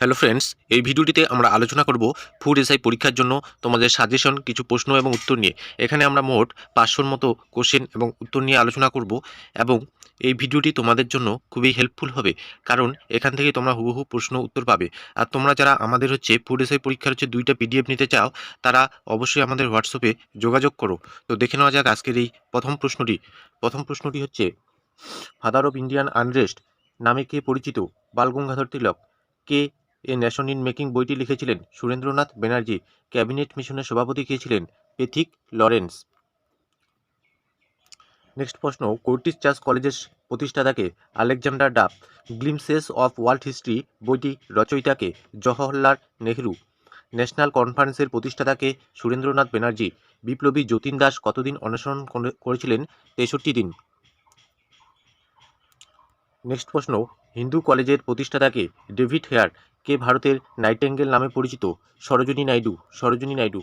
Hello friends এই ভিডিওটিতে আমরা আলোচনা করব ফুড এসআই পরীক্ষার জন্য তোমাদের সাজেশন কিছু প্রশ্ন এবং উত্তর নিয়ে। এখানে আমরা মোট পাঁচশোর মতো কোশ্চেন এবং উত্তর নিয়ে আলোচনা করব এবং এই ভিডিওটি তোমাদের জন্য খুবই হেল্পফুল হবে, কারণ এখান থেকে তোমরা হুবহু প্রশ্ন উত্তর পাবে। আর তোমরা যারা আমাদের হচ্ছে ফুড এসআই পরীক্ষার হচ্ছে দুইটা পিডিএফ নিতে চাও, তারা অবশ্যই আমাদের হোয়াটসঅ্যাপে যোগাযোগ করো। তো দেখে নেওয়া যাক আজকের এই প্রথম প্রশ্নটি। প্রথম প্রশ্নটি হচ্ছে ফাদার অফ ইন্ডিয়ান আনরেস্ট নামে কে পরিচিত? বালগঙ্গাধর তিলক। কে এ ন্যাশন ইন মেকিং বইটি লিখেছিলেন সুরেন্দ্রনাথ ব্যানার্জি, ক্যাবিনেট মিশনের সভাপতি কে ছিলেন পেথিক লরেন্স। নেক্সট প্রশ্ন কর্টিস চার্চ কলেজের প্রতিষ্ঠাতাকে Alexander Duff Glimpses of world history বইটি রচয়িতাকে জওহরলাল নেহরু। ন্যাশনাল কনফারেন্সের প্রতিষ্ঠাতাকে সুরেন্দ্রনাথ ব্যানার্জি, বিপ্লবী যতীন দাস কতদিন অনুসরণ করে- করেছিলেন? তেষট্টি দিন। নেক্সট প্রশ্ন, হিন্দু কলেজের প্রতিষ্ঠাতাকে ডেভিড হেয়ার কে ভারতের নাইটেঙ্গেল নামে পরিচিত? সরোজিনী নাইডু সরোজিনী নাইডু।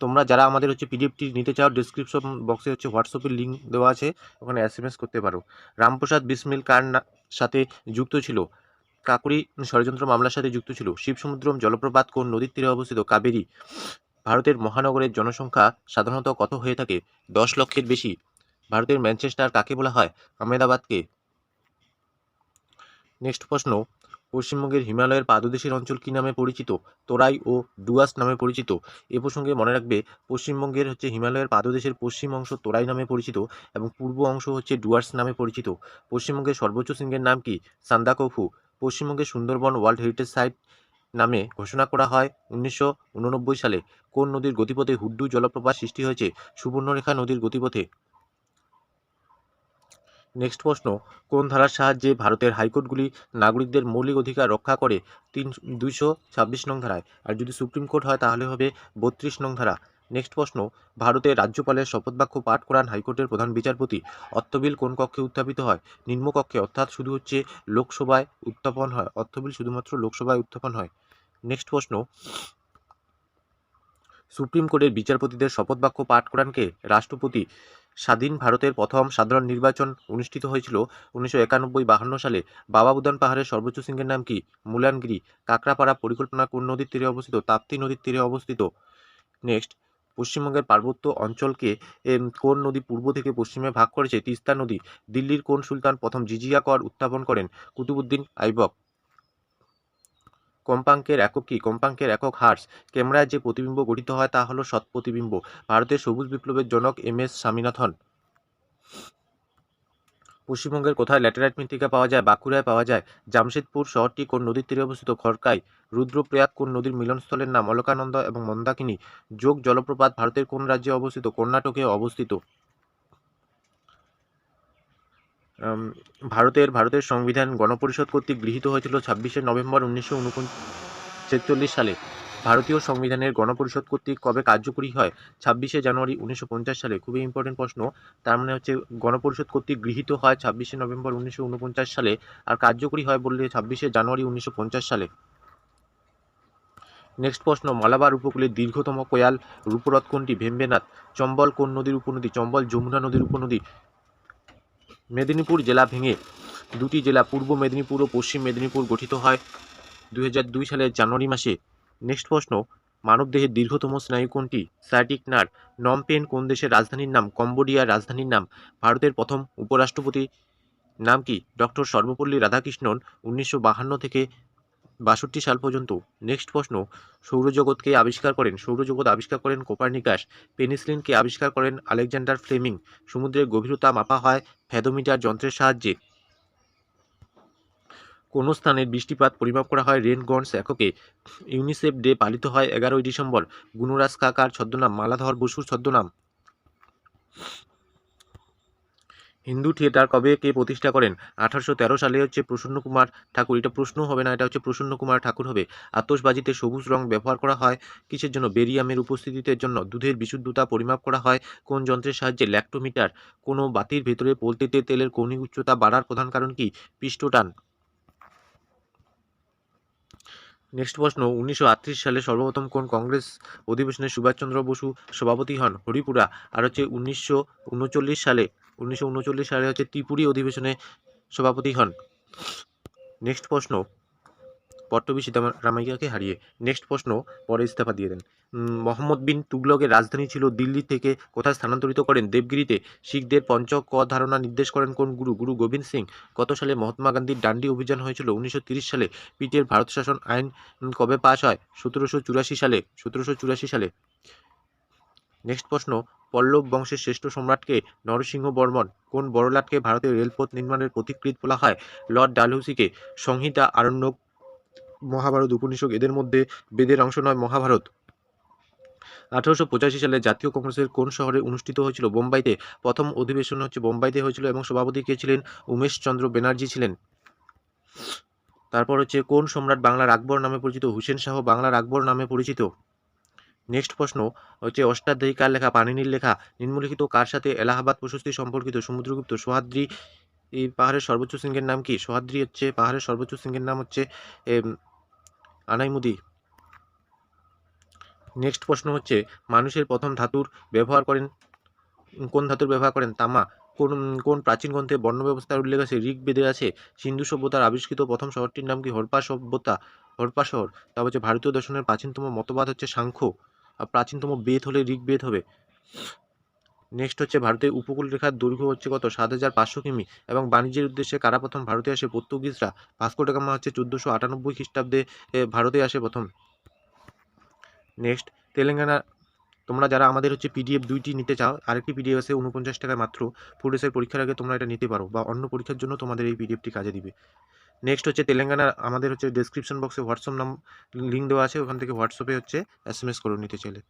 তোমরা যারা আমাদের হচ্ছে পিডিএফটি নিতে চাও ডিসক্রিপশন বক্সে হচ্ছে হোয়াটসঅ্যাপের লিঙ্ক দেওয়া আছে, ওখানে এস করতে পারো। রামপ্রসাদ বিসমিল কার সাথে যুক্ত ছিল? কাকুরি ষড়যন্ত্র মামলার সাথে যুক্ত ছিল? শিবসমুদ্রম জলপ্রপাত কোন নদীর তীরে অবস্থিত? কাবেরী। ভারতের মহানগরের জনসংখ্যা সাধারণত কত হয়ে থাকে? দশ লক্ষের বেশি। ভারতের ম্যানচেস্টার কাকে বলা হয়? আহমেদাবাদকে। নেক্সট প্রশ্ন। পশ্চিমবঙ্গের হিমালয়ের পাদদেশের অঞ্চল কী নামে পরিচিত? তোরাই ও ডুয়াস নামে পরিচিত। এ প্রসঙ্গে মনে রাখবে, পশ্চিমবঙ্গের হচ্ছে হিমালয়ের পাদদেশের পশ্চিম অংশ তোরাই নামে পরিচিত এবং পূর্ব অংশ হচ্ছে ডুয়ার্স নামে পরিচিত। পশ্চিমবঙ্গের সর্বোচ্চ শৃঙ্গের নাম কি? সান্দাকফু পশ্চিমবঙ্গের সুন্দরবন ওয়ার্ল্ড হেরিটেজ সাইট নামে ঘোষণা করা হয় উনিশশো উননব্বই সালে। কোন নদীর গতিপথে হুড্ডু জলপ্রপাত সৃষ্টি হয়েছে? সুবর্ণরেখা নদীর গতিপথে। নেক্সট প্রশ্ন, কোন ধারার সাহায্যে ভারতের হাইকোর্টগুলি নাগরিকদের মৌলিক অধিকার রক্ষা করে? তিন, দুইশো ছাব্বিশ নং ধারায়। আর যদি সুপ্রিম কোর্ট হয়, তাহলে হবে বত্রিশ নং ধারা। নেক্সট প্রশ্ন, ভারতের রাজ্যপালের শপথবাক্য পাঠ করান হাইকোর্টের প্রধান বিচারপতি। অর্থবিল কোন কক্ষে উত্থাপিত হয়? নিম্নকক্ষে অর্থাৎ শুধু হচ্ছে লোকসভায় উত্থাপন হয়। অর্থবিল শুধুমাত্র লোকসভায় উত্থাপন হয়। নেক্সট প্রশ্ন, সুপ্রিম কোর্টের বিচারপতিদের শপথবাক্য পাঠ করানকে রাষ্ট্রপতি। স্বাধীন ভারতের প্রথম সাধারণ নির্বাচন অনুষ্ঠিত হয়েছিল উনিশশো একানব্বই বাহান্ন সালে। বাবা বুদান পাহাড়ের সর্বোচ্চ শৃঙ্গের নাম কি? মুলানগিরি, কাকড়াপাড়া পরিকল্পনা কোন নদীর তীরে অবস্থিত? তাপ্তি নদীর তীরে অবস্থিত। নেক্সট, পশ্চিমবঙ্গের পার্বত্য অঞ্চলকে কোন নদী পূর্ব থেকে পশ্চিমে ভাগ করেছে? তিস্তা নদী, দিল্লির কোন সুলতান প্রথম জিজিয়া কর উত্থাপন করেন? কুতুবুদ্দিন আইবক। কম্পাঙ্কের একক কি? কম্পাঙ্কের একক হার্স। ক্যামেরায় যে প্রতিবিম্ব গঠিত হয় তা হলো সৎ প্রতিবিম্ব। ভারতের সবুজ বিপ্লবের জনক এম এস স্বামীনাথন। পশ্চিমবঙ্গের কোথায় ল্যাটেরাইট মৃত্তিকা পাওয়া যায়? বাঁকুড়ায় পাওয়া যায়। জামশেদপুর শহরটি কোন নদীর তীরে অবস্থিত? খড়কাই। রুদ্রপ্রয়াগ কোন নদীর মিলনস্থলের নাম? অলকানন্দ এবং মন্দাকিনী। যোগ জলপ্রপাত ভারতের কোন রাজ্যে অবস্থিত? কর্ণাটকে অবস্থিত। ভারতের ভারতের সংবিধান গণপরিষদ কর্তৃক গৃহীত হয়েছিল ছাব্বিশে নভেম্বর উনিশশো ছেচল্লিশ সালে। ভারতীয় সংবিধানের গণপরিষদ কর্তৃক কবে কার্যকরী হয়? ছাব্বিশে জানুয়ারি উনিশশো পঞ্চাশ সালে। খুবই ইম্পর্টেন্ট প্রশ্ন। তার মানে হচ্ছে গণপরিষদ কর্তৃক গৃহীত হয় ছাব্বিশে নভেম্বর উনিশশো উনপঞ্চাশ সালে আর কার্যকরী হয় বললে ছাব্বিশে জানুয়ারি উনিশশো পঞ্চাশ সালে। নেক্সট প্রশ্ন। মালাবার উপকূলের দীর্ঘতম কোয়াল রূপরথ কোনটি? ভেম্বেনাথ, চম্বল কোন নদীর উপনদী? চম্বল যমুনা নদীর উপনদী। মেদিনীপুর জেলা ভেঙে দুটি জেলা পূর্ব মেদিনীপুর ও পশ্চিম মেদিনীপুর গঠিত হয়। দুই হাজার দুই সালের জানুয়ারি মাসে নেক্সট প্রশ্ন, মানবদেহের দীর্ঘতম স্নায়ু কোনটি? সায়াটিক নার নমপেন কোন দেশের রাজধানীর নাম, কম্বোডিয়ার রাজধানীর নাম, ভারতের প্রথম উপরাষ্ট্রপতি নাম কি? ডক্টর সর্বপল্লী রাধাকৃষ্ণন উনিশশো থেকে বাষট্টি সাল পর্যন্ত। নেক্সট প্রশ্ন, সৌরজগৎকে আবিষ্কার করেন, সৌরজগৎ আবিষ্কার করেন কোপার্নিকাস, পেনিসলিনকে আবিষ্কার করেন আলেকজান্ডার ফ্লেমিং, সমুদ্রের গভীরতা মাপা হয় ফ্যাদোমিটার যন্ত্রের সাহায্যে। কোন স্থানের বৃষ্টিপাত পরিমাপ করা হয় রেনগন্স এককে? ইউনিসেফ ডে পালিত হয় এগারোই ডিসেম্বর। গুণরাজ কাকার ছদ্মনাম, মালাধর বসুর ছদ্মনাম। হিন্দু থিয়েটার কবে কে প্রতিষ্ঠা করেন? আঠারোশো তেরো সালে হচ্ছে প্রসন্ন কুমার ঠাকুর। এটা প্রশ্ন হবে না, এটা হচ্ছে প্রসন্ন কুমার ঠাকুর হবে। আতসবাজিতে সবুজ রং ব্যবহার করা হয় কিসের জন্য? বেরিয়ামের উপস্থিতিতে জন্য। দুধের বিশুদ্ধতা পরিমাপ করা হয় কোন যন্ত্রের সাহায্যে? ল্যাক্টোমিটার। কোনো বাতির ভেতরে পোলতিতে তেলের কৌণিক উচ্চতা বাড়ার প্রধান কারণ কি? পিষ্টটান নেক্সট প্রশ্ন, উনিশশো আটত্রিশ সালে সর্বপ্রথম কোন কংগ্রেস অধিবেশনে সুভাষচন্দ্র বসু সভাপতি হন? হরিপুরা। আর হচ্ছে উনিশশো উনচল্লিশ সালে, উনিশশো উনচল্লিশ সালে হচ্ছে ত্রিপুরী অধিবেশনে সভাপতি হন। নেক্সট প্রশ্ন পট্টবী সীতারামাইয়াকে হারিয়ে। নেক্সট প্রশ্ন, পরে ইস্তফা দিয়ে দেন। মোহাম্মদ বিন তুগলকের রাজধানী ছিল দিল্লি থেকে কোথায় স্থানান্তরিত করেন? দেবগিরিতে। শিখদের পঞ্চ ক ধারণা নির্দেশ করেন কোন গুরু? গুরু গোবিন্দ সিং। কত সালে মহাত্মা গান্ধীর ডান্ডি অভিযান হয়েছিল উনিশশো সালে। পিটের ভারত শাসন আইন কবে পাশ হয়? সতেরোশো চুরাশি সালে। সতেরোশো চুরাশি সালে। নেক্সট প্রশ্ন, পল্লব বংশের শ্রেষ্ঠ সম্রাটকে নরসিংহ বর্মন কোন বড়লাটকে ভারতের রেলপথ নির্মাণের পথিকৃৎ বলা হয়? লর্ড ডালহৌসিকে সংহিতা আরণ্যক মহাভারত উপনিষদ এদের মধ্যে বেদের অংশ নয়, মহাভারত। আঠারোশো পঁচাশি সালে জাতীয় কংগ্রেসের কোন শহরে অনুষ্ঠিত হয়েছিল? বোম্বাইতে। প্রথম অধিবেশন হচ্ছে বোম্বাইতে হয়েছিল এবং সভাপতি কে ছিলেন? উমেশ চন্দ্র ব্যানার্জি ছিলেন। তারপর হচ্ছে কোন সম্রাট বাংলার আকবর নামে পরিচিত? হুসেন শাহ বাংলার আকবর নামে পরিচিত। নেক্সট প্রশ্ন হচ্ছে অষ্টাধ্যায়ী কার লেখা পানিনির লেখা, নিম্নলিখিত কার সাথে এলাহাবাদ প্রশস্তি সম্পর্কিত? সমুদ্রগুপ্ত, সোহাদ্রি, এই পাহাড়ের সর্বোচ্চ শৃঙ্গের নাম কি? সোহাদ্রি হচ্ছে পাহাড়ের সর্বোচ্চ শৃঙ্গের নাম হচ্ছে আনাইমুদি নেক্সট প্রশ্ন হচ্ছে, মানুষের প্রথম ধাতুর ব্যবহার করেন, কোন ধাতুর ব্যবহার করেন? তামা। কোন কোন প্রাচীন গ্রন্থে বর্ণ ব্যবস্থার উল্লেখ আছে? ঋগ্বেদে আছে। সিন্ধু সভ্যতার আবিষ্কৃত প্রথম শহরটির নাম কি? হরপা সভ্যতা, হরপা শহর। তারপর হচ্ছে ভারতীয় দর্শনের প্রাচীনতম মতবাদ হচ্ছে সাংখ্য। আর প্রাচীনতম বেদ হলে ঋগ্বেদ হবে। নেক্সট হচ্ছে ভারতের উপকূল রেখার দৈর্ঘ্য হচ্ছে কত? সাত হাজার পাঁচশো কিমি। এবং বাণিজ্যের উদ্দেশ্যে কারা প্রথম ভারতে আসে? পর্তুগিজরা। ভাস্কো গামা হচ্ছে চোদ্দোশো আটানব্বই খ্রিস্টাব্দে ভারতে আসে প্রথম। নেক্সট তেলেঙ্গানা। তোমরা যারা আমাদের হচ্ছে পিডিএফ দুইটি নিতে চাও, আরেকটি পিডিএফ আছে উনপঞ্চাশ টাকায় মাত্র। ফুড এসের পরীক্ষার আগে তোমরা এটা নিতে পারো বা অন্য পরীক্ষার জন্য তোমাদের এই পিডিএফটি কাজে দিবে। নেক্সট হচ্ছে তেলেঙ্গানা। আমাদের হচ্ছে ডেসক্রিপশন বক্সে হোয়াটসঅ্যাপ নাম লিঙ্ক দেওয়া আছে। ওখান থেকে হোয়াটসঅ্যাপে হচ্ছে এস এম এস করে নিতে চাইলে।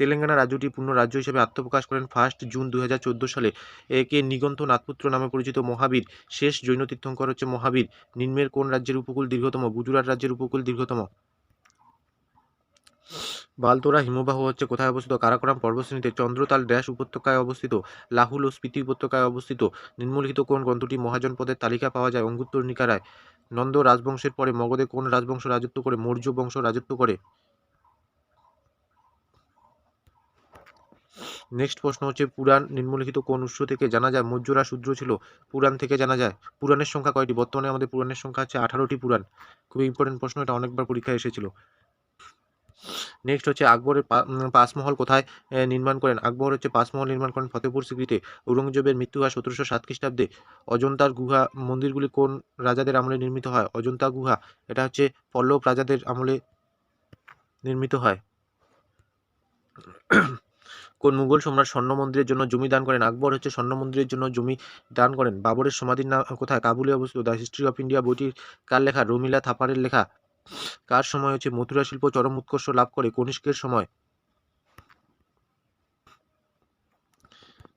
তেলেঙ্গানা রাজ্যটি পূর্ণ রাজ্য হিসেবে আত্মপ্রকাশ করেন ফার্স্ট জুন দুই হাজার চোদ্দ সালে। একে নিগন্ত নাথপুত্র নামে পরিচিত মহাবীর। শেষ জৈন তীর্থঙ্কর হচ্ছে মহাবীর। নিম্নের কোন রাজ্যের উপকূল দীর্ঘতম? গুজরাট রাজ্যের উপকূল দীর্ঘতম। বালতোরা, হিমবাহ হচ্ছে কোথায় অবস্থিত? কারাকোরাম পর্বতশ্রেণীতে চন্দ্রতাল ড্যাশ উপত্যকায় অবস্থিত। লাহুল ও স্পিতি উপত্যকায় অবস্থিত। নিম্নলিখিত কোন গ্রন্থটি মহাজনপদের তালিকা পাওয়া যায়? অঙ্গুত্তর নিকারায়। নন্দ রাজবংশের পরে মগধে কোন রাজবংশ রাজত্ব করে? মৌর্য বংশ রাজত্ব করে? নেক্সট প্রশ্ন হচ্ছে, পুরাণ নিম্নলিখিত কোন উৎস থেকে জানা যায়? মৌর্যরা শূদ্র ছিল, পুরাণ থেকে জানা যায়। পুরাণের সংখ্যা কয়টি? বর্তমানে আমাদের পুরাণের সংখ্যা হচ্ছে আঠারোটি পুরাণ। খুবই ইম্পর্টেন্ট প্রশ্ন, এটা অনেকবার পরীক্ষায় এসেছিল। নেক্সট হচ্ছে, আকবরের পাঁচমহল কোথায় নির্মাণ করেন? আকবর হচ্ছে পাঁচমহল নির্মাণ করেন ফতেপুর সিক্রিতে ঔরঙ্গজেবের মৃত্যু হয় সতেরোশো সাত খ্রিস্টাব্দে। অজন্তার গুহা, মন্দিরগুলি কোন রাজাদের আমলে নির্মিত হয়? অজন্তা গুহা, এটা হচ্ছে পল্লব রাজাদের আমলে নির্মিত হয়। কোন মুঘল সম্রাট স্বর্ণ মন্দিরের জন্য জমি দান করেন? আকবর হচ্ছে স্বর্ণ মন্দিরের জন্য জমি দান করেন। বাবরের সমাধির নাম কোথায়? কাবুলে অবস্থিত। দ্য হিস্ট্রি অফ ইন্ডিয়া বইটির কার লেখা? রমিলা থাপারের লেখা। কার সময় হচ্ছে মথুরা শিল্প চরম উৎকর্ষ লাভ করে? কনিষ্কের সময়।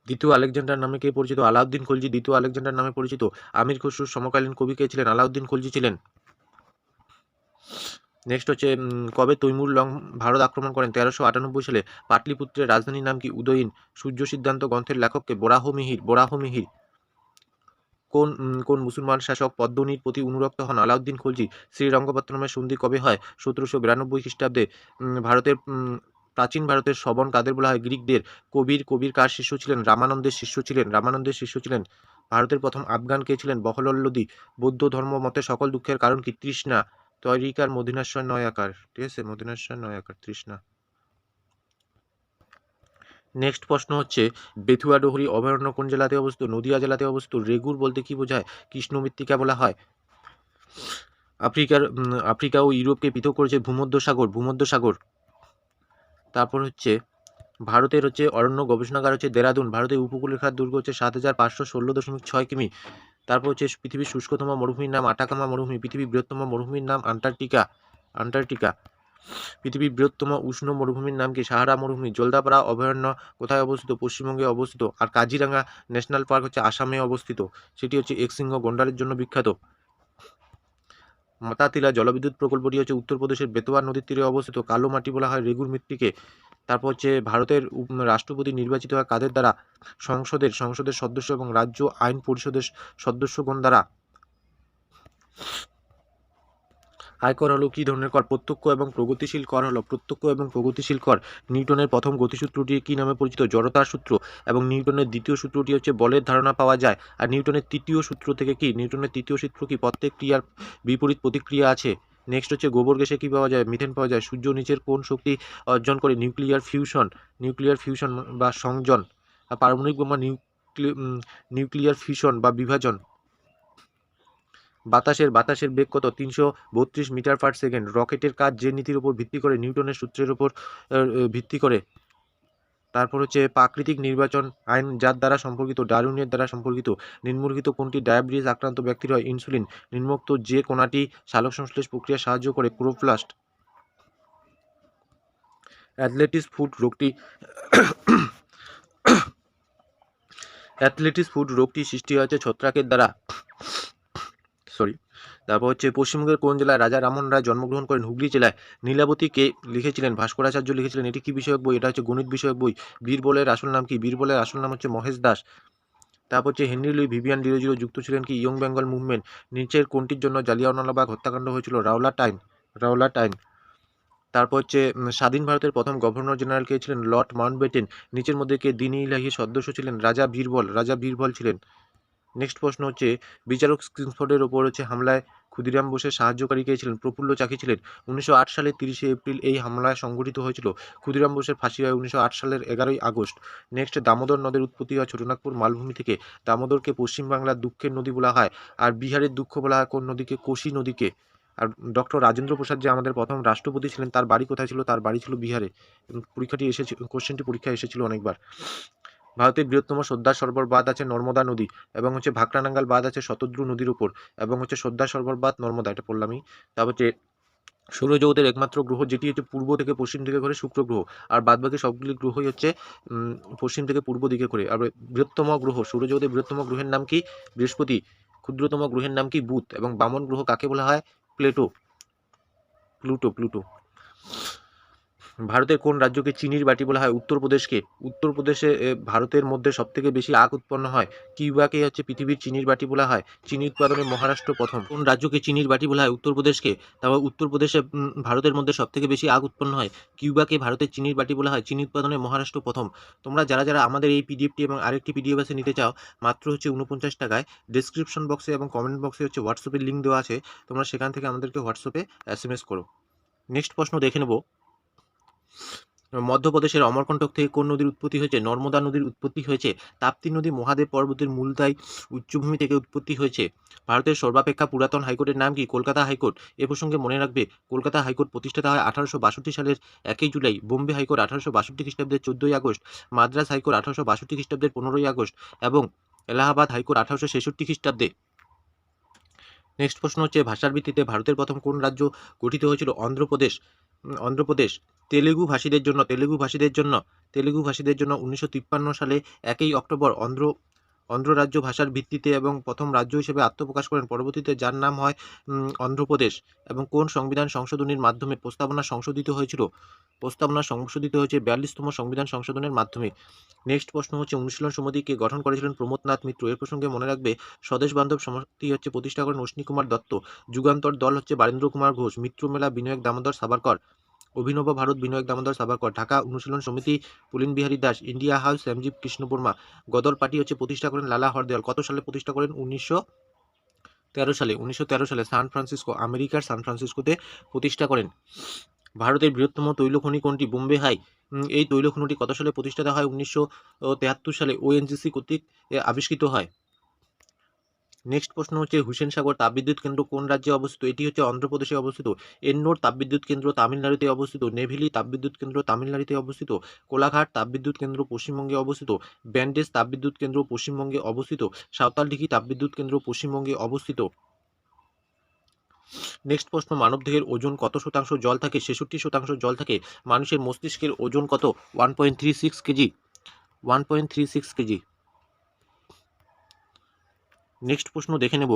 দ্বিতীয় আলেকজান্ডার নামে কে পরিচিত? আলাউদ্দিন খলজি। দ্বিতীয় আলেকজান্ডার নামে পরিচিত। আমির খসরুর সমকালীন কবি কে ছিলেন? আলাউদ্দিন খলজি ছিলেন। নেক্সট হচ্ছে কবে তৈমুর লং ভারত আক্রমণ করেন? তেরোশো আটানব্বই সালে পাটলিপুত্রের রাজধানীর নাম কি? উদয়ীন। সূর্য সিদ্ধান্ত গ্রন্থের লেখককে বরাহ মিহির বরাহ মিহির। কোন কোন মুসলমান শাসক পদ্মনীর প্রতি অনুরক্ত হন? আলাউদ্দিন খলজি শ্রীরঙ্গপত্তনমের সন্ধি কবে হয়? সতেরোশো বিরানব্বই খ্রিস্টাব্দে ভারতের প্রাচীন ভারতের শবন কাদের বলা হয়? গ্রিকদের। কবির কবির কার শিষ্য ছিলেন? রামানন্দের শিষ্য ছিলেন? রামানন্দের শিষ্য ছিলেন ভারতের প্রথম আফগান কে ছিলেন? বহলল্লদী। বৌদ্ধ ধর্ম মতে সকল দুঃখের কারণ কি? তৃষ্ণা। তৈরিকার মদিনাশ্বর নয় আকার, ঠিক আছে? মদিনাশ্বর নয় আকার, তৃষ্ণা। নেক্সট প্রশ্ন হচ্ছে, বেথুয়া ডোহরি অভয়ারণ্য কোন জেলাতে অবস্থিত? নদিয়া জেলাতে অবস্থিত। রেগুর বলতে কি বোঝায়? কৃষ্ণ মৃত্তিকা বলা হয়। আফ্রিকার আফ্রিকা ও ইউরোপকে পৃথক করেছে ভূমধ্য সাগর ভূমধ্য সাগর। তারপর হচ্ছে, ভারতের হচ্ছে অরণ্য গবেষণাগার হচ্ছে দেরাদুন। ভারতের উপকূলরেখার দুর্গ হচ্ছে সাত হাজার পাঁচশো ষোলো দশমিক ছয় কিমি। তারপর হচ্ছে পৃথিবীর শুষ্কতম মরুভূমির নাম আটাকামা মরুভূমি, পৃথিবীর বৃহত্তম মরুভূমির নাম আন্টার্কটিকা আন্টার্কটিকা। পৃথিবীর বৃহত্তম উষ্ণ মরুভূমির নাম কি? সাহারা মরুভূমি, জলদাপাড়া, অভয়ারণ্য, কোথায় অবস্থিত? পশ্চিমবঙ্গে অবস্থিত। আর কাজিরাঙ্গা ন্যাশনাল পার্ক হচ্ছে আসামে অবস্থিত। সেটি হচ্ছে এক্সিংহ গন্ডারের জন্য বিখ্যাত। মাতাতিলা জলবিদ্যুৎ প্রকল্পটি হচ্ছে উত্তরপ্রদেশের বেতোয়া নদীর তীরে অবস্থিত। কালো মাটি বলা হয় রেগুর মৃত্তিকে। তারপর হচ্ছে ভারতের রাষ্ট্রপতি নির্বাচিত হয় কাদের দ্বারা সংসদের সংসদের সদস্য এবং রাজ্য আইন পরিষদের সদস্যগণ দ্বারা আয়কর হলো কী ধরনের কর? প্রত্যক্ষ এবং প্রগতিশীল কর হলো, প্রত্যক্ষ এবং প্রগতিশীল কর। নিউটনের প্রথম গতিসূত্রটি কী নামে পরিচিত? জড়তার সূত্র। এবং নিউটনের দ্বিতীয় সূত্রটি হচ্ছে বলের ধারণা পাওয়া যায়। আর নিউটনের তৃতীয় সূত্র থেকে কি? নিউটনের তৃতীয় সূত্র কি? প্রত্যেক ক্রিয়ার বিপরীত প্রতিক্রিয়া আছে। নেক্সট হচ্ছে গোবর গ্যাসে কী পাওয়া যায়? মিথেন পাওয়া যায়। সূর্য নিচের কোন শক্তি অর্জন করে? নিউক্লিয়ার ফিউশন নিউক্লিয়ার ফিউশন বা সংজন পারমাণবিক বোমা নিউক্লি- নিউক্লিয়ার ফিউশন বা বিভাজন। বাতাসের বাতাসের বেগ কত? তিনশো বত্রিশ মিটার পার সেকেন্ড রকেটের কাজ যে নীতির উপর ভিত্তি করে, নিউটনের সূত্রের উপর ভিত্তি করে। তারপর হচ্ছে প্রাকৃতিক নির্বাচন আইন যার দ্বারা সম্পর্কিত ডারুনের দ্বারা সম্পর্কিত, নিম্নলিখিত কোনটি ডায়াবেটিস আক্রান্ত ব্যক্তির হয়, ইনসুলিন, নিম্নোক্ত যে কোনাটি সালোক সংশ্লেষ প্রক্রিয়া সাহায্য করে ক্লোরোপ্লাস্ট অ্যাথলেটিস ফুড রোগটি, অ্যাথলেটিস ফুড রোগটি সৃষ্টি হয়েছে ছত্রাকের দ্বারা সরি তারপর হচ্ছে পশ্চিমবঙ্গের কোন জেলায় রাজা রামন রায় জন্মগ্রহণ করেন? হুগলি জেলায়। নীলাবতী কে লিখেছিলেন? ভাস্করাচার্য লিখেছিলেন। এটি কি বিষয়ক বই? এটা হচ্ছে গণিত বিষয়ক বই। বীরবলের আসল নাম কি? বীরবলের আসল নাম হচ্ছে মহেশ দাস। তারপর হচ্ছে Henry Louis, Vivian Derozio যুক্ত ছিলেন কি? Young Bengal movement. নিচের কোনটির জন্য জালিয়ানওয়ালাবাগ হত্যাকাণ্ড হয়েছিল? Rowlatt time. Rowlatt time. তারপর হচ্ছে স্বাধীন ভারতের প্রথম গভর্নর জেনারেল কে ছিলেন? লর্ড মাউন্টবেটেন নিচের মধ্যে কে? দিনী ইলাহি সদস্য ছিলেন? রাজা বীরবল। রাজা বীরবল ছিলেন। নেক্সট প্রশ্ন হচ্ছে, বিচারক স্ক্রিনশটের ওপর হচ্ছে হামলায় ক্ষুদিরাম বোসের সাহায্যকারী কে ছিলেন? প্রফুল্ল চাকি ছিলেন। উনিশশো আট সালের তিরিশে এপ্রিল এই হামলায় সংঘটিত হয়েছিল। ক্ষুদিরাম বোসের ফাঁসি হয় উনিশশো আট সালের এগারোই আগস্ট। নেক্সট দামোদর নদের উৎপত্তি হয় ছোটনাগপুর মালভূমি থেকে। দামোদরকে পশ্চিমবাংলার দুঃখের নদী বলা হয়। আর বিহারের দুঃখ বলা হয় কোন নদীকে? কোশি নদীকে। আর ডক্টর রাজেন্দ্র প্রসাদ যে আমাদের প্রথম রাষ্ট্রপতি ছিলেন, তার বাড়ি কোথায় ছিল? তার বাড়ি ছিল বিহারে। পরীক্ষাটি এসেছিল কোশ্চেনটি পরীক্ষায় এসেছিল অনেকবার। ভারতের বৃহত্তম সর্দার সরোবর বাঁধ আছে নর্মদা নদী এবং হচ্ছে ভাকরানাঙ্গাল বাঁধ আছে শতদ্রু নদীর উপর এবং হচ্ছে সর্দার সরোবর বাঁধ নর্মদা, এটা বললামই তারপর হচ্ছে সৌরজগতের একমাত্র গ্রহ যেটি হচ্ছে পূর্ব থেকে পশ্চিম দিকে ঘোরে শুক্র গ্রহ আর বাদবাকি সবগুলি গ্রহই হচ্ছে পশ্চিম থেকে পূর্ব দিকে ঘোরে। আর বৃহত্তম গ্রহ সৌরজগতের বৃহত্তম গ্রহের নাম কি? বৃহস্পতি, ক্ষুদ্রতম গ্রহের নাম কি? বুধ এবং বামন গ্রহ কাকে বলা হয়? Plato, Pluto Pluto. ভারতের কোন রাজ্যকে চিনির বাটি বলা হয়? উত্তরপ্রদেশকে। উত্তরপ্রদেশে ভারতের মধ্যে সবথেকে বেশি আখ উৎপন্ন হয়। কিউবাকে হচ্ছে পৃথিবীর চিনির বাটি বলা হয়। চিনি উৎপাদনে মহারাষ্ট্র প্রথম। কোন রাজ্যকে চিনির বাটি বলা হয়? উত্তরপ্রদেশকে। তারপর উত্তরপ্রদেশে ভারতের মধ্যে সবথেকে বেশি আখ উৎপন্ন হয়। কিউবাকে ভারতের চিনির বাটি বলা হয়। চিনি উৎপাদনে মহারাষ্ট্র প্রথম। তোমরা যারা যারা আমাদের এই পিডিএফটি এবং আরেকটি পিডিএফ আছে নিতে চাও, মাত্র হচ্ছে উনপঞ্চাশ টাকায়। ডিসক্রিপশন বক্সে এবং কমেন্ট বক্সে হচ্ছে হোয়াটসঅ্যাপের লিঙ্ক দেওয়া আছে। তোমরা সেখান থেকে আমাদেরকে হোয়াটসঅ্যাপে এস এম এস করো। নেক্সট প্রশ্ন দেখে নেব। মধ্যপ্রদেশের অমরকণ্টক থেকে কোন নদীর উৎপত্তি হয়েছে? নর্মদা নদীর উৎপত্তি হয়েছে। তাপ্তি নদী, মহাদেব পর্বতের মূলতাই উচ্চভূমি থেকে উৎপত্তি হয়েছে। ভারতের সর্বাপেক্ষা পুরাতন হাইকোর্টের নাম কি? কলকাতা হাইকোর্ট। এ প্রসঙ্গে মনে রাখবে, কলকাতা হাইকোর্ট প্রতিষ্ঠাতা হয় আঠারোশো বাষট্টি সালের একই জুলাই। বোম্বে হাইকোর্ট আঠারোশো বাষট্টি খ্রিস্টাব্দের চোদ্দোই আগস্ট, মাদ্রাস হাইকোর্ট আঠারোশো বাষট্টি খ্রিস্টাব্দের পনেরোই আগস্ট এবং এলাহাবাদ হাইকোর্ট আঠারোশো ছেষট্টি খ্রিস্টাব্দে। নেক্সট প্রশ্ন হচ্ছে, ভাষার ভিত্তিতে ভারতের প্রথম কোন রাজ্য গঠিত হয়েছিল? অন্ধ্রপ্রদেশ। অন্ধ্রপ্রদেশ। তেলেগু ভাষীদের জন্য, তেলেগু ভাষীদের জন্য, তেলেগু ভাষীদের জন্য উনিশশো তিপ্পান্ন সালে একই অক্টোবর অন্ধ্র অন্ধ্র রাজ্য ভাষার ভিত্তিতে এবং প্রথম রাজ্য হিসেবে আত্মপ্রকাশ করেন। পরবর্তীতে যার নাম হয় অন্ধ্রপ্রদেশ এবং কোন সংবিধান সংশোধনীর মাধ্যমে প্রস্তাবনা সংশোধিত হয়েছিল? প্রস্তাবনা সংশোধিত হয়েছে বিয়াল্লিশতম সংবিধান সংশোধনের মাধ্যমে। নেক্সট প্রশ্ন হচ্ছে, অনুশীলন সমিতিকে গঠন করেছিলেন প্রমোদনাথ মিত্র? এর প্রসঙ্গে মনে রাখবে, স্বদেশ বান্ধব সমিতি হচ্ছে প্রতিষ্ঠা করেন অশ্বিনী কুমার দত্ত। যুগান্তর দল হচ্ছে বারেন্দ্র কুমার ঘোষ। মিত্র মেলা বিনয়ক দামোদর সাভারকর। অভিনব Bharat Vinayak Damodar Savarkar, Dhaka Anushilan Samiti, Pulin Behari Das, India House Shyamji Krishna Varma Ghadar party হচ্ছে প্রতিষ্ঠা করেন লালা হরদয়াল কত সালে প্রতিষ্ঠা করেন? উনিশশো তেরো সালে। উনিশশো তেরো সালে সান ফ্রান্সিসকো, আমেরিকার সান ফ্রান্সিসকোতে প্রতিষ্ঠা করেন। ভারতের বৃহত্তম তৈল খনি কোনটি? বোম্বে হাই। এই তৈল খনিটি কত সালে প্রতিষ্ঠাতা হয়? উনিশশো সালে ওএনজিসি কর্তৃক আবিষ্কৃত হয়। নেক্সট প্রশ্ন হচ্ছে হুসেন সাগর তাপবিদ্যুৎ কেন্দ্র কোন রাজ্যে অবস্থিত? এটি হচ্ছে অন্ধ্রপ্রদেশে অবস্থিত। এন্নোর তাপবিদ্যুৎ কেন্দ্র তামিলনাড়ুতে অবস্থিত। নেভিলি তাপবিদ্যুৎ কেন্দ্র তামিলনাড়ুতে অবস্থিত। কোলাঘাট তাপবিদ্যুৎ কেন্দ্র পশ্চিমবঙ্গে অবস্থিত। ব্যান্ডেজ তাপবিদ্যুৎ কেন্দ্র পশ্চিমবঙ্গে অবস্থিত। সাঁওতালডিঘি তাপবিদ্যুৎ কেন্দ্র পশ্চিমবঙ্গে অবস্থিত। নেক্সট প্রশ্ন, মানবদেহের ওজন কত শতাংশ জল থাকে? ছেষট্টি শতাংশ জল থাকে। মানুষের মস্তিষ্কের ওজন কত? One point three six KG. One point three six KG. Next প্রশ্ন দেখে নেব।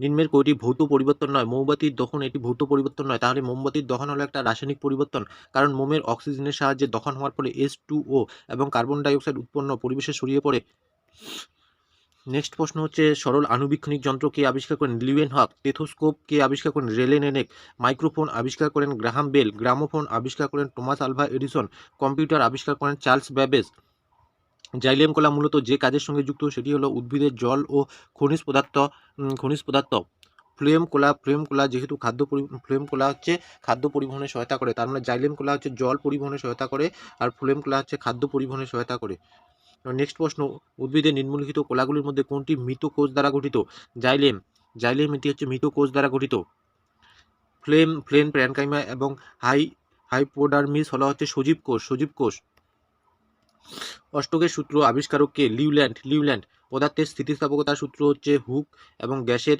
নিম্নের কোটি ভৌত পরিবর্তন নয়? মোমবাতির দহন এটি ভৌত পরিবর্তন নয়। তাহলে মোমবাতির দহন হলো একটা রাসায়নিক পরিবর্তন, কারণ মোমের অক্সিজেনের সাহায্যে দহন হওয়ার ফলে এস টু ও এবং কার্বন ডাইঅক্সাইড উৎপন্ন পরিবেশে ছড়িয়ে পড়ে। নেক্সট প্রশ্ন হচ্ছে, সরল আণুবীক্ষণিক যন্ত্র কে আবিষ্কার করেন লিউয়েন হক? টেথোস্কোপ কে আবিষ্কার করেন রেলে নেনেক মাইক্রোফোন আবিষ্কার করেন গ্রাহাম বেল? গ্রামোফোন আবিষ্কার করেন টমাস আলভা এডিসন? কম্পিউটার আবিষ্কার করেন চার্লস ব্যাবেজ? জাইলিয়াম কলা মূলত যে কাজের সঙ্গে যুক্ত, সেটি হলো উদ্ভিদের জল ও খনিজ পদার্থ খনিজ পদার্থ। ফ্লেম কোলা ফ্লেম কোলা যেহেতু খাদ্য ফ্লেম কোলা হচ্ছে খাদ্য পরিবহনে সহায়তা করে, তার মানে জাইলেম কোলা হচ্ছে জল পরিবহনে সহায়তা করে আর ফ্লেম কোলা হচ্ছে খাদ্য পরিবহনে সহায়তা করে। নেক্সট প্রশ্ন, উদ্ভিদের নিম্নলিখিত কোলাগুলির মধ্যে কোনটি মৃত কোষ দ্বারা গঠিত? জাইলেম। জাইলেম এটি হচ্ছে মৃত কোষ দ্বারা গঠিত। ফ্লেম ফ্লেন প্যানকাইমা এবং হাই, হাইপোডার্মিস হলো হচ্ছে সজীব কোষ সজীব কোষ। অষ্টকের সূত্র আবিষ্কারককে লিউল্যান্ড লিউল্যান্ড পদার্থের স্থিতিস্থাপকতার সূত্র হচ্ছে হুক এবং গ্যাসের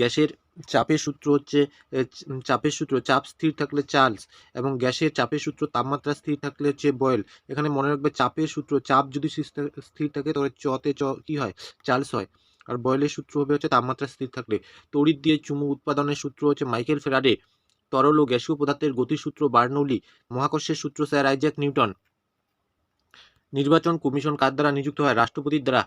গ্যাসের চাপের সূত্র হচ্ছে চাপের সূত্র, চাপ স্থির থাকলে চার্লস এবং গ্যাসের চাপের সূত্র তাপমাত্রা স্থির থাকলে হচ্ছে বয়েল। এখানে মনে রাখবে চাপের সূত্র, চাপ যদি স্থির থাকে তাহলে চতে চ কি হয়? চার্লস হয়। আর বয়েলের সূত্র হবে হচ্ছে তাপমাত্রা স্থির থাকলে। তড়িৎ দিয়ে চুমু উৎপাদনের সূত্র হচ্ছে মাইকেল ফেরাডে তরল ও গ্যাসীয় পদার্থের গতির সূত্র বার্নৌলি। মহাকর্ষের সূত্র স্যার আইজ্যাক নিউটন। নির্বাচন কমিশন কার দ্বারা নিযুক্ত হয়? রাষ্ট্রপতির দ্বারা।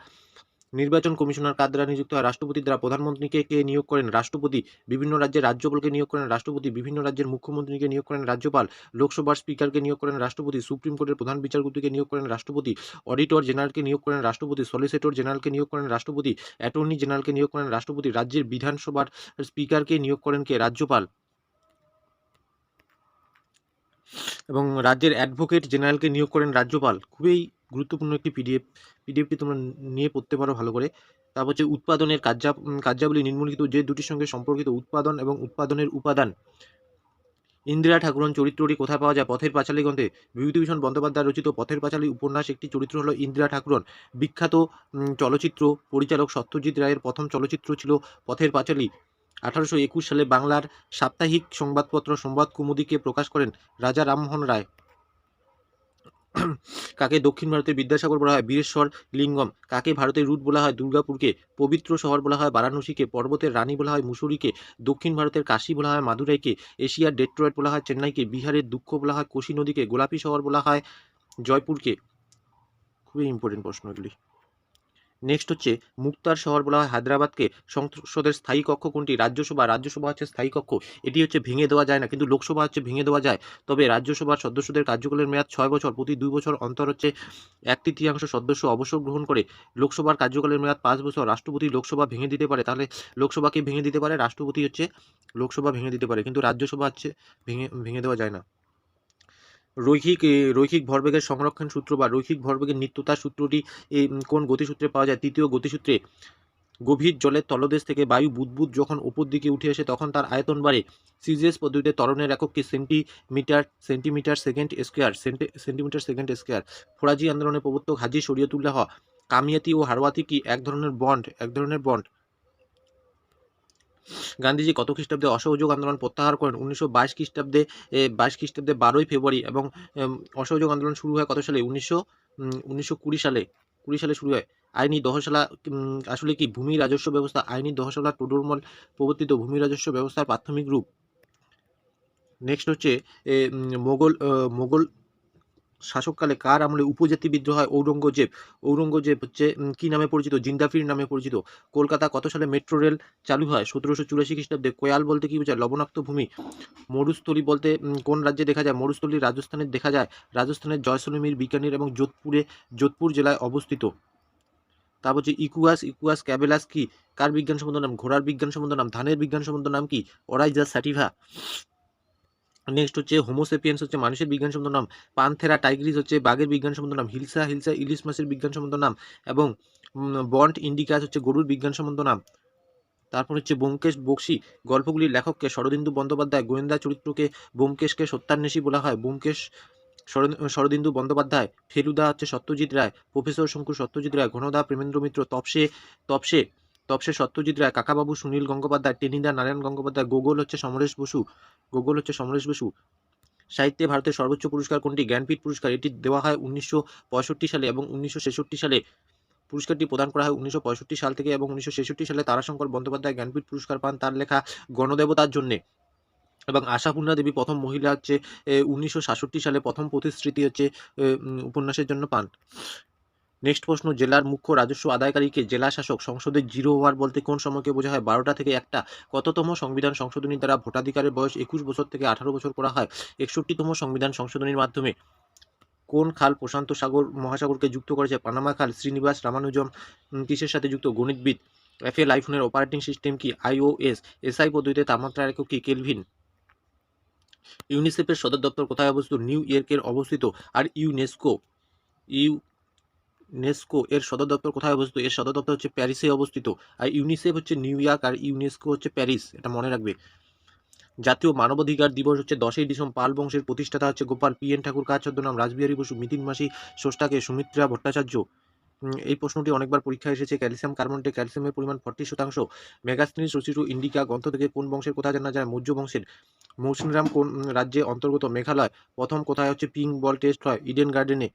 নির্বাচন কমিশনার কার দ্বারা নিযুক্ত হয়? রাষ্ট্রপতির দ্বারা প্রধানমন্ত্রীকে কে নিয়োগ করেন? রাষ্ট্রপতি বিভিন্ন রাজ্যের রাজ্যপালকে নিয়োগ করেন? রাষ্ট্রপতি বিভিন্ন রাজ্যের মুখ্যমন্ত্রীকে নিয়োগ করেন? রাজ্যপাল, লোকসভার স্পিকারকে নিয়োগ করেন? রাষ্ট্রপতি, সুপ্রিম কোর্টের প্রধান বিচারপতিকে নিয়োগ করেন? রাষ্ট্রপতি, অডিটর জেনারেলকে নিয়োগ করেন? রাষ্ট্রপতি, সলিসিটর জেনারেলকে নিয়োগ করেন? রাষ্ট্রপতি, অ্যাটর্নি জেনারেলকে নিয়োগ করেন? রাষ্ট্রপতি, রাজ্যের বিধানসভার স্পিকারকে নিয়োগ করেন কে? রাজ্যপাল। এবং রাজ্যের অ্যাডভোকেট জেনারেলকে নিয়োগ করেন রাজ্যপাল। খুবই গুরুত্বপূর্ণ একটি পিডিএফ পিডিএফটি তোমরা নিয়ে পড়তে পারো ভালো করে। তারপর হচ্ছে উৎপাদনের কার্যা কার্যাবলী নিম্নলিখিত যে দুটির সঙ্গে সম্পর্কিত উৎপাদন এবং উৎপাদনের উপাদান। ইন্দিরা ঠাকুরন চরিত্রটি কোথায় পাওয়া যায়? পথের পাঁচালী গ্রন্থে বিভূতিভূষণ বন্দ্যোপাধ্যায় রচিত পথের পাঁচালী উপন্যাস একটি চরিত্র হলো ইন্দিরা ঠাকুরন। বিখ্যাত চলচ্চিত্র পরিচালক সত্যজিৎ রায়ের প্রথম চলচ্চিত্র ছিল পথের পাঁচালী। আঠারোশো একুশ সালে বাংলার সাপ্তাহিক সংবাদপত্র সংবাদ কুমুদিকে প্রকাশ করেন রাজা রামমোহন রায়। কাকে দক্ষিণ ভারতের বিদ্যাসাগর বলা হয় বীরেশ্বর লিঙ্গম, কাকে ভারতের রুট বলা হয় দুর্গাপুরকে পবিত্র শহর বলা হয় বারাণসীকে, পর্বতের রানী বলা হয় মুসুরিকে, দক্ষিণ ভারতের কাশী বলা হয় মাদুরাইকে, এশিয়ার ডেট্রয়েট বলা হয় চেন্নাইকে, বিহারের দুঃখ বলা হয় কোশি নদীকে, গোলাপি শহর বলা হয় জয়পুরকে। খুবই ইম্পর্টেন্ট প্রশ্ন এগুলি নেক্সট হচ্ছে মুক্তার শহর বলা হয় হায়দ্রাবাদকে। সংসদের স্থায়ী কক্ষ কোনটি? রাজ্যসভা। রাজ্যসভা হচ্ছে স্থায়ী কক্ষ। এটি হচ্ছে ভেঙে দেওয়া যায় না, কিন্তু লোকসভা হচ্ছে ভেঙে দেওয়া যায়। তবে রাজ্যসভার সদস্যদের কার্যকালের মেয়াদ ছয় বছর, প্রতি দুই বছর অন্তর হচ্ছে এক তৃতীয়াংশ সদস্য অবসর গ্রহণ করে। লোকসভার কার্যকালের মেয়াদ পাঁচ বছর, রাষ্ট্রপতি লোকসভা ভেঙে দিতে পারে। তাহলে লোকসভাকে ভেঙে দিতে পারে, রাষ্ট্রপতি হচ্ছে লোকসভা ভেঙে দিতে পারে, কিন্তু রাজ্যসভা হচ্ছে ভেঙে ভেঙে দেওয়া যায় না। রৈখিক রৈখিক ভরবেগের সংরক্ষণ সূত্র বা রৈখিক ভরবেগের নিত্যতার সূত্রটি কোন গতিসূত্রে পাওয়া যায়? তৃতীয় গতিসূত্রে, গভীর জলের তলদেশ থেকে বায়ু বুদবুদ যখন উপর দিকে উঠে আসে, তখন তার আয়তন বাড়ে। সিজিএস পদ্ধতিতে ত্বরণের এককে centimetre centimetre second square centimetre second square. Faraji আন্দোলনের প্রবর্তক হাজি শরীয়তুল্লাহ, কামিয়াতি ও হারওয়াতি কি এক ধরনের বন্ড? এক ধরনের বন্ড। গান্ধীজি কত খ্রিস্টাব্দে অসহযোগ আন্দোলন প্রত্যাহার করেন? উনিশশো বাইশ খ্রিস্টাব্দে বাইশ খ্রিস্টাব্দে বারোই ফেব্রুয়ারি এবং অসহযোগ আন্দোলন শুরু হয় কত সালে? উনিশশো উনিশশো কুড়ি সালে কুড়ি সালে শুরু হয়। আইনি দহশালা আসলে কি ভূমি রাজস্ব ব্যবস্থা, আইনি দহশালা টোডরমল প্রবর্তিত ভূমি রাজস্ব ব্যবস্থার প্রাথমিক রূপ। নেক্সট হচ্ছে মোগল মোগল শাসককালে কার আমলে উপজাতি বিদ্রোহ হয়? ঔরঙ্গজেব। ঔরঙ্গজেব হচ্ছে কি নামে পরিচিত? জিন্দাফির নামে পরিচিত। কলকাতা কত সালে মেট্রো রেল চালু হয়? সতেরোশো চুরাশি খ্রিস্টাব্দে কোয়াল বলতে কি বোঝায়? লবণাক্ত ভূমি। মরুস্থলী বলতে কোন রাজ্যে দেখা যায়? মরুস্থলী রাজস্থানের দেখা যায়। রাজস্থানের জয়সলমীর, বিকানির এবং যোধপুরে, যোধপুর জেলায় অবস্থিত। তারপর হচ্ছে ইকুয়াস। ইকুয়াস ক্যাবেলাস কি? কার বিজ্ঞান সম্বন্ধ নাম? ঘোড়ার বিজ্ঞান সম্বন্ধ নাম? ধানের বিজ্ঞান সম্বন্ধ নাম কি? Oryza sativa. নেক্সট হচ্ছে হোমোসেপিয়েন্স হচ্ছে মানুষের বিজ্ঞান সম্বন্ধ নাম। পান্থেরা টাইগ্রিস হচ্ছে বাঘের বিজ্ঞান সম্বন্ধ নাম। হিলসা হিলসা ইলিশ মাছের বিজ্ঞান সম্বন্ধ নাম। এবং বন্ট ইন্ডিকাস হচ্ছে গরুর বিজ্ঞান সম্বন্ধ নাম। তারপর হচ্ছে ব্যোমকেশ বক্সি গল্পগুলির লেখককে শরদিন্দু বন্দ্যোপাধ্যায়, গোয়েন্দা চরিত্রকে ব্যোমকেশকে সত্যান্বেষী বলা হয়। ব্যোমকেশ শরদ- শরদিন্দু বন্দ্যোপাধ্যায়, ফেলুদা হচ্ছে সত্যজিৎ রায় প্রফেসর শঙ্কু সত্যজিৎ রায়, ঘনদা প্রেমেন্দ্র মিত্র, তপসে তপসে তপসে সত্যজিৎ রায়, কাকাবাবু, সুনীল গঙ্গোপাধ্যায়, টেনিদা নারায়ণ গঙ্গোপাধ্যায়, গোগল হচ্ছে সমরেশ বসু, গোগল হচ্ছে সমরেশ বসু। সাহিত্যে ভারতের সর্বোচ্চ পুরস্কার কোনটি? জ্ঞানপীঠ পুরস্কার, এটি দেওয়া হয় উনিশশো পঁয়ষট্টি সালে এবং উনিশশো ছেষট্টি সালে। পুরস্কারটি প্রদান করা হয় উনিশশো পঁয়ষট্টি সাল থেকে এবং উনিশশো ছেষট্টি সালে তারাশঙ্কর বন্দ্যোপাধ্যায় জ্ঞানপীঠ পুরস্কার পান তার লেখা গণদেবতার জন্যে। এবং আশাপূর্ণা দেবী প্রথম মহিলা হচ্ছে উনিশশো সাতষট্টি সালে প্রথম প্রতিশ্রুতি হচ্ছে উপন্যাসের জন্য পান। নেক্সট প্রশ্ন, জেলার মুখ্য রাজস্ব আদায়কারীকে জেলা শাসক সংসদের জিরো ওয়ার বলতে কোন সময়কে বোঝা হয়? বারোটা থেকে একটা। কততম সংবিধান সংশোধনীর দ্বারা ভোটাধিকারের বয়স একুশ বছর থেকে আঠারো বছর করা হয়? একষট্টিতম সংবিধান সংশোধনীর মাধ্যমে কোন খাল প্রশান্ত সাগর মহাসাগরকে যুক্ত করেছে? পানামা খাল, শ্রীনিবাস, রামানুজম কিসের সাথে যুক্ত? গণিতবিদ এফএল আইফোনের অপারেটিং সিস্টেম কি? আইওএস এসআই পদ্ধতিতে তাপমাত্রা একক কি? কেলভিন। ইউনিসেফের সদর দপ্তর কোথায় অবস্থিত? নিউ ইয়র্কের অবস্থিত। আর ইউনেস্কো। ইউনেস্কো এর সদর দপ্তর কোথায় অবস্থিত? এর সদর দপ্তর হচ্ছে প্যারিসে অবস্থিত। আর ইউনিসেফ হচ্ছে নিউ ইয়র্ক আর ইউনেস্কো হচ্ছে প্যারিস, এটা মনে রাখবে। জাতীয় মানবাধিকার দিবস হচ্ছে দশই ডিসেম্বর। পাল বংশের প্রতিষ্ঠাতা হচ্ছে গোপাল পি এন ঠাকুর। কার ছদ্মনাম? রাসবিহারী বসু মিতিন মাসি, স্রষ্টাকে সুমিত্রা ভট্টাচার্য। এই প্রশ্নটি অনেকবার পরীক্ষা এসেছে। ক্যালসিয়াম কার্বনেটে ক্যালসিয়ামের পরিমাণ ফর্টি শতাংশ। মেগাস্ট্রিন শশিরু ইন্ডিকা গ্রন্থ থেকে কোন বংশের কথা জানা যায়? মৌর্য বংশের। মৌসুমরাম কোন রাজ্যে অন্তর্গত? মেঘালয়। প্রথম কোথায় হচ্ছে? পিঙ্ক বল টেস্ট হয়। ইডেন গার্ডেনে।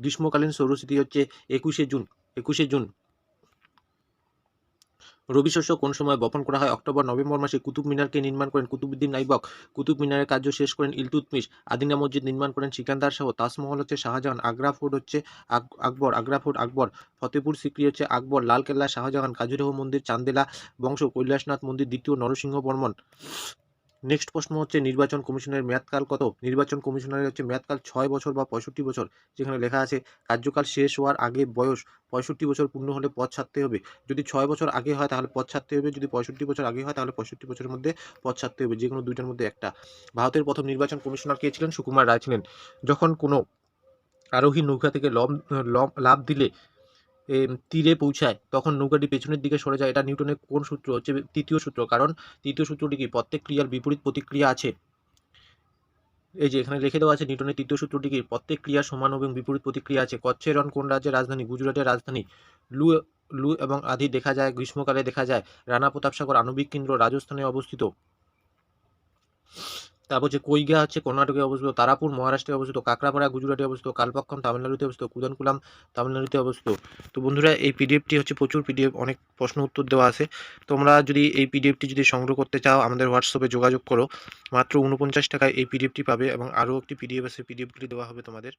গ্রীষ্মকালীন সৌরস্থিতি হচ্ছে একুশে জুন একুশে জুন। রবি শস্য কোন সময় বপন করা হয়? অক্টোবর, নভেম্বর মাসে কুতুব মিনারকে নির্মাণ করেন কুতুবুদ্দিন নাইবক। কুতুব মিনারের কার্য শেষ করেন ইলতুতমিশ আদিনা মসজিদ নির্মাণ করেন সিকান্দার শাহ তাজমহল হচ্ছে শাহজাহান, আগ্রা ফোর্ট হচ্ছে আক- আকবর, আগ্রা ফোর্ট আকবর। ফতেপুর সিক্রি হচ্ছে আকবর, লালকেল্লা, শাহজাহান, কাজুরেহ মন্দির, চান্দেলা, বংশ, কৈলাসনাথ মন্দির, দ্বিতীয় নরসিংহ বর্মন। নেক্সট প্রশ্ন হচ্ছে, নির্বাচন কমিশনের মেয়াদকাল কত? নির্বাচন কমিশনারের হচ্ছে মেয়াদকাল ছয় বছর বা পঁয়ষট্টি বছর, যেখানে লেখা আছে, কার্যকাল শেষ হওয়ার আগে বয়স পঁয়ষট্টি বছর পূর্ণ হলে পদ ছাড়তে হবে। যদি ছয় বছর আগে হয়, তাহলে পদ ছাড়তে হবে। যদি পঁয়ষট্টি বছর আগে হয়, তাহলে পঁয়ষট্টি বছরের মধ্যে পদ ছাড়তে হবে। যে কোনো দুইটার মধ্যে একটা। ভারতের প্রথম নির্বাচন কমিশনার কে ছিলেন? সুকুমার রায় ছিলেন। যখন কোনো আরোহী নৌকা থেকে লম লাভ দিলে তীরে পৌঁছায়, তখন নৌকাটি পেছনের দিকে সরে যায়। এটা নিউটনের কোন সূত্র? হচ্ছে তৃতীয় সূত্র। কারণ তৃতীয় সূত্রটি কি? প্রত্যেক ক্রিয়ার বিপরীত প্রতিক্রিয়া আছে। এই যে এখানে লিখে দেওয়া আছে, নিউটনের তৃতীয় সূত্রটি কি? প্রত্যেক ক্রিয়া সমান এবং বিপরীত প্রতিক্রিয়া আছে। কচ্ছেরন কোন রাজ্যের রাজধানী? গুজরাটের রাজধানী। লু লু এবং আধি দেখা যায়, গ্রীষ্মকালে দেখা যায়। রানা প্রতাপ সাগর আণবিক কেন্দ্র রাজস্থানে অবস্থিত। তারপর যে কৈগা হচ্ছে কর্ণাটকে অবস্থিত, তারাপুর, মহারাষ্ট্রে অবস্থিত, কাকড়াপাড়া, গুজরাটে অবস্থিত কালপাক্ষম তামিলনাড়ুতে অবস্থিত, কুদানকুলাম, তামিলনাড়ুতে অবস্থিত। তো বন্ধুরা, এই পিডিএফটি হচ্ছে প্রচুর পিডিএফ, অনেক প্রশ্ন উত্তর দেওয়া আছে। তোমরা যদি এই পিডিএফটি যদি সংগ্রহ করতে চাও, আমাদের হোয়াটসঅ্যাপে যোগাযোগ করো। মাত্র উনপঞ্চাশ টাকায় এই পিডিএফটি পাবে এবং আরও একটি পিডিএফ আছে, পিডিএফগুলি দেওয়া হবে তোমাদের।